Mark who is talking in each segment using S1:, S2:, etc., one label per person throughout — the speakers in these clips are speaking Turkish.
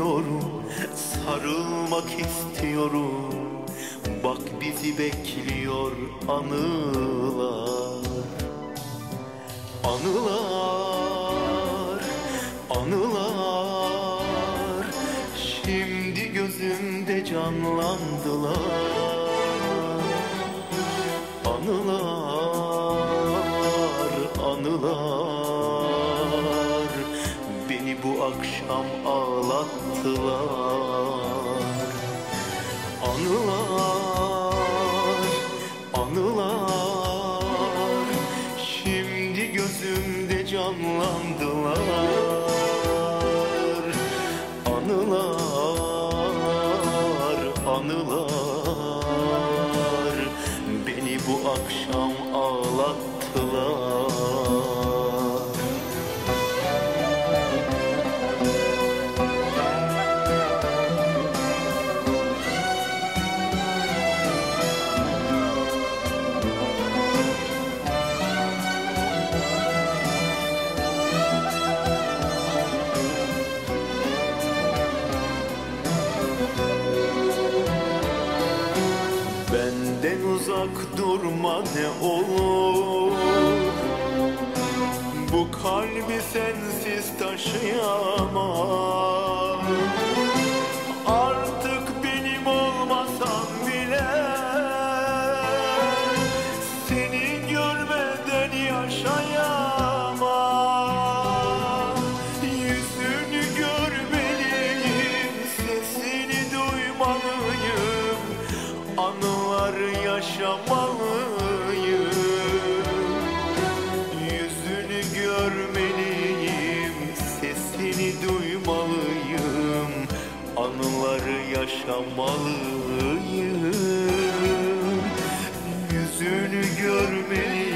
S1: istiyorum, sarılmak istiyorum. Bak bizi bekliyor anılar Anılar, anılar. Şimdi gözümde canlandılar ağlattılar Anılar, anılar. Şimdi gözümde canlandılar. Anılar, anılar. Beni bu akşam ağlattılar uzak durma ne olur. Bu kalbi sensiz taşıyamam yaşamalıyım. Yüzünü görmeliyim Sesini duymalıyım. Anıları yaşamalıyım. Yüzünü görmeliyim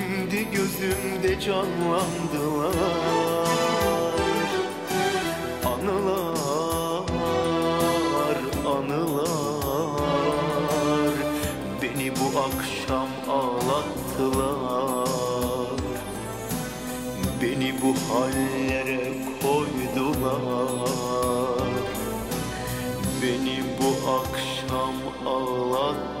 S1: Şimdi gözümde canlandılar. Anılar, anılar Beni bu akşam ağlattılar. Beni bu hallere koydular. Beni bu akşam ağlattılar